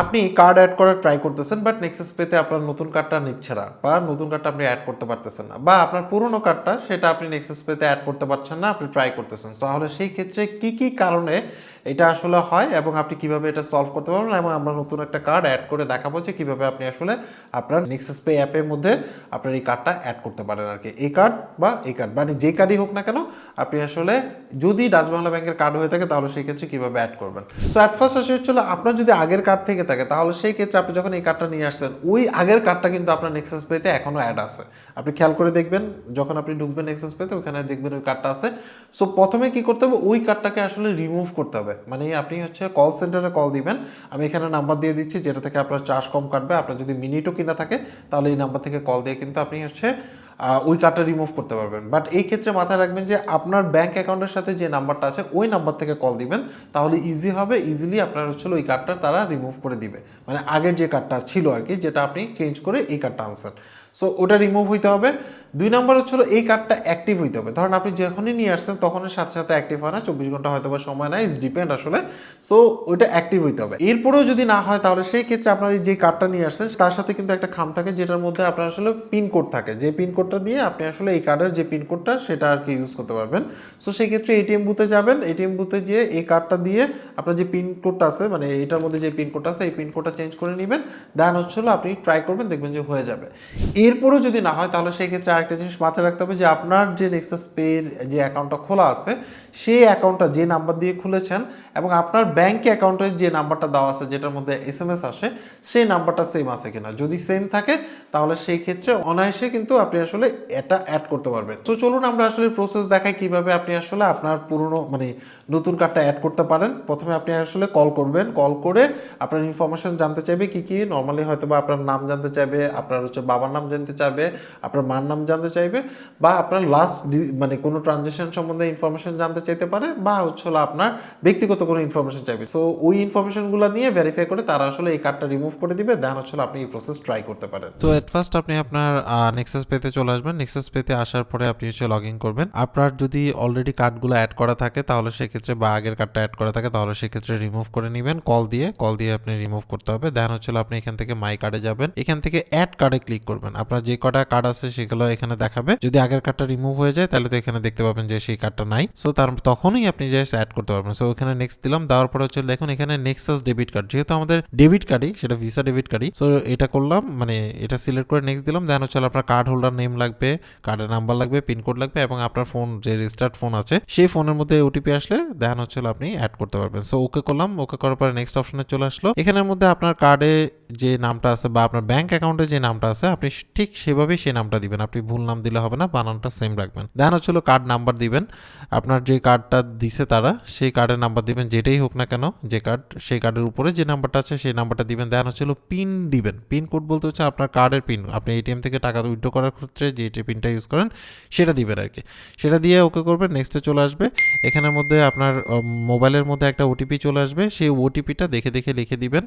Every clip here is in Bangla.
আপনি কার্ড অ্যাড করার ট্রাই করতেছেন বাট নেক্সাস পেতে আপনার নতুন কার্ডটা নিচ্ছে না বা নতুন কার্ডটা আপনি অ্যাড করতে পারতেছেন না, বা আপনার পুরনো কার্ডটা সেটা আপনি নেক্সাস পেতে অ্যাড করতে পারছেন না, আপনি ট্রাই করতেছেন। তাহলে সেই ক্ষেত্রে কি কি কারণে এটা আসলে হয় এবং আপনি কীভাবে এটা সলভ করতে পারবেন এবং আমরা নতুন একটা কার্ড অ্যাড করে দেখাবো যে কীভাবে আপনি আসলে আপনার নেক্সাস পে অ্যাপের মধ্যে আপনার এই কার্ডটা অ্যাড করতে পারেন আর কি এই কার্ড বা এই কার্ড মানে যে কার্ডই হোক না কেন, আপনি আসলে যদি ডাচ বাংলা ব্যাংকের কার্ড হয়ে থাকে, তাহলে সেই ক্ষেত্রে কীভাবে অ্যাড করবেন? সো অ্যাট ফার্স্ট আসে হচ্ছিল আপনার যদি আগের কার্ড থেকে থাকে, তাহলে সেই ক্ষেত্রে আপনি যখন এই কার্ডটা নিয়ে আসছেন, ওই আগের কার্ডটা কিন্তু আপনার নেক্সাস পেতে এখনও অ্যাড আছে। আপনি খেয়াল করে দেখবেন, যখন আপনি ঢুকবেন নেক্সাস পেতে ওখানে দেখবেন ওই কার্ডটা আছে। সো প্রথমে কি করতে হবে? ওই কার্ডটাকে আসলে রিমুভ করতে হবে। মানে আপনি হচ্ছে কল সেন্টারে কল দিবেন। আমি এখানে নাম্বার দিয়ে দিচ্ছি, যেটা থেকে আপনার চার্জ কম কাটবে। আপনার যদি মিনিটও কিনা থাকে, তাহলে এই নাম্বার থেকে কল দিয়ে কিন্তু আপনি হচ্ছে ওই কার্ডটা রিমুভ করতে পারবেন। বাট এই ক্ষেত্রে মাথায় রাখবেন যে, আপনার ব্যাঙ্ক অ্যাকাউন্টের সাথে যে নাম্বারটা আছে, ওই নাম্বার থেকে কল দিবেন। তাহলে ইজি হবে ইজিলি আপনার হচ্ছিল ওই কার্ডটা তারা রিমুভ করে দিবে। মানে আগের যে কার্ডটা ছিল আর কি, যেটা আপনি চেঞ্জ করে এই কার্ডটা আনছেন। সো ওটা রিমুভ হইতে হবে। দুই নম্বর হচ্ছিল এই কার্ডটা অ্যাক্টিভ হইতে হবে। ধরেন আপনি যখনই নিয়ে আসছেন, তখনই সাথে সাথে অ্যাক্টিভ হয় না, চব্বিশ ঘণ্টা হয়তো বা সময় না ইস ডিপেন্ড আসলে। সো ওইটা অ্যাক্টিভ হইতে হবে। এরপরেও যদি না হয়, তাহলে সেই ক্ষেত্রে আপনার যে কার্ডটা নিয়ে আসছেন, তার সাথে কিন্তু একটা খাম থাকে, যেটার মধ্যে আপনার আসলে পিনকোড থাকে। যে পিনকোডটা দিয়ে আপনি আসলে এই কার্ডের যে পিনকোডটা সেটা আর কি ইউজ করতে পারবেন। সো সেই ক্ষেত্রে এটিএম বুথে যাবেন। এটিএম বুথে গিয়ে এই কার্ডটা দিয়ে আপনার যে পিনকোডটা আছে মানে এটার মধ্যে যে পিনকোডটা আছে, এই পিনকোডটা চেঞ্জ করে নেবেন। দেন হচ্ছিল আপনি ট্রাই করবেন, দেখবেন যে হয়ে যাবে। এরপরেও যদি না হয়, তাহলে সেই ক্ষেত্রে আরেকটা জিনিস মাথায় রাখতে হবে যে আপনার যে নেক্সাস পের যে অ্যাকাউন্টটা খোলা আছে, সেই অ্যাকাউন্টটা যে নাম্বার দিয়ে খুলেছেন এবং আপনার ব্যাঙ্ক অ্যাকাউন্টের যে নাম্বারটা দেওয়া আছে, যেটার মধ্যে এস এম এস আসে, সেই নাম্বারটা সেম আছে কিনা। যদি সেম থাকে, তাহলে সেই ক্ষেত্রে অনায়াসে কিন্তু আপনি আসলে এটা অ্যাড করতে পারবেন। তো চলুন আমরা আসলে প্রসেস দেখাই কীভাবে আপনি আসলে আপনার পুরনো মানে নতুন কার্ডটা অ্যাড করতে পারেন। প্রথমে আপনি আসলে কল করবেন। কল করে আপনার ইনফরমেশন জানতে চাইবে কি কি। নর্মালি হয়তো বা আপনার নাম জানতে চাইবে, আপনার হচ্ছে বাবার নাম জানতে চাইবে, আপনার মার নাম জানতে চাইবে, বা আপনার লাস্ট মানে কোনো ট্রানজেকশন সম্বন্ধে ইনফরমেশন জানতে চাইতে পারে, বা হচ্ছে হলো আপনার ব্যক্তিগত কোনো ইনফরমেশন চাইবে। সো ওই ইনফরমেশনগুলো নিয়ে ভেরিফাই করে তারা আসলে এই কার্ডটা রিমুভ করে দিবে দেন হচ্ছে আপনি এই প্রসেস ট্রাই করতে পারেন। তো এট ফার্স্ট আপনি আপনার নেক্সাস পেতে চলে আসবেন। নেক্সাস পেতে আসার পরে আপনি হচ্ছে লগ ইন করবেন। আপনার যদি অলরেডি কার্ডগুলো অ্যাড করা থাকে, তাহলে সেক্ষেত্রে বা আগের কার্ডটা অ্যাড করা থাকে, তাহলে সেক্ষেত্রে রিমুভ করে নেবেন। কল দিয়ে কল দিয়ে আপনি রিমুভ করতে হবে। দেন হচ্ছে আপনি এখান থেকে মাই কার্ডে যাবেন। এখান থেকে অ্যাড কার্ডে ক্লিক করবেন। আপনার যে কটা কার্ড আছে সেগুলো এখানে দেখাবে। যদি আগের কার্ডটা রিমুভ হয়ে যায়, তাহলে তো এখানে দেখতে পাবেন যে সেই কার্ডটা নাই। সো তার তখনই আপনি জাস্ট অ্যাড করতে পারবেন। সো এখানে নেক্সট দিলাম। দেওয়ার পরে হচ্ছে দেখুন, এখানে নেক্সাস ডেবিট কার্ড যেহেতু আমাদের ডেবিট কার্ডই সেটা ভিসা ডেবিট কার্ডই সো এটা করলাম মানে এটা সিলেক্ট করে নেক্সট দিলাম। দেন হচ্ছে আপনার কার্ড হোল্ডার নেম লাগবে কার্ডের নাম্বার লাগবে পিনকোড লাগবে এবং আপনার ফোন যে রেজিস্টার্ড ফোন আছে, সেই ফোনের মধ্যে ওটিপি আসলে দেন হচ্ছে আপনি অ্যাড করতে পারবেন। সো ওকে করলাম। ওকে করার পরে নেক্সট অপশনে চলে আসলো। এখানের মধ্যে আপনার কার্ডে যে নামটা আছে বা আপনার ব্যাংক অ্যাকাউন্টে যে নামটা আছে, আপনি ঠিক সেভাবেই সেই নামটা দিবেন। আপনি ভুল নাম দিলে হবে না, বানানটা সেম রাখবেন। দেন হচ্ছে কার্ড নাম্বার দিবেন। আপনার যে কার্ডটা দিছে তারা, সেই কার্ডের নাম্বার দিবেন, যেটাই হোক না কেন, যে কার্ড সেই কার্ডের উপরে যে নাম্বারটা আছে, সেই নাম্বারটা দিবেন। দেন হচ্ছে পিন দিবেন। পিন কোড বলতে হচ্ছে আপনার কার্ডের পিন আপনি এটিএম থেকে টাকা উইথড্র করার ক্ষেত্রে যে পিনটা ইউজ করেন, সেটা দিবেন আর কি সেটা দিয়ে ওকে করবেন নেক্সটে চলে আসবে। এখানের মধ্যে আপনার মোবাইলের মধ্যে একটা ওটিপি চলে আসবে। সেই ওটিপিটা দেখে দেখে লিখে দিবেন।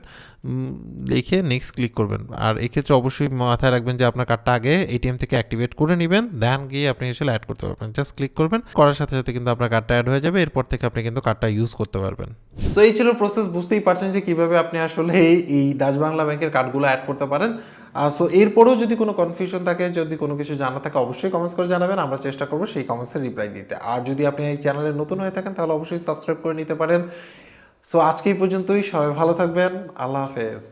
লিখে নেক্সট ক্লিক করবেন। আর এক্ষেত্রে অবশ্যই মাথায় রাখবেন যে আপনার কার্ডটা আগে এটিএম থেকে অ্যাক্টিভেট করে নেবেন দেন গিয়ে আপনি আসলে অ্যাড করতে পারবেন। জাস্ট ক্লিক করবেন, করার সাথে সাথে কিন্তু আপনার কার্ডটা অ্যাড হয়ে যাবে, এরপর থেকে আপনি কিন্তু কার্ডটা ইউজ করতে পারবেন। সো এই ছিল প্রসেস বুঝতেই পারছেন যে কীভাবে আপনি আসলে এই ডাচ বাংলা ব্যাংকের কার্ডগুলো অ্যাড করতে পারেন। সো এরপরেও যদি কোনো কনফিউশন থাকে, যদি কোনো কিছু জানা থাকে, অবশ্যই কমেন্টস করে জানাবেন, আমরা চেষ্টা করব সেই কমেন্টসের রিপ্লাই দিতে। আর যদি আপনি এই চ্যানেলে নতুন হয়ে থাকেন, তাহলে অবশ্যই সাবস্ক্রাইব করে নিতে পারেন। সো আজকে এই পর্যন্তই, সবাই ভালো থাকবেন, আল্লাহ হাফেজ।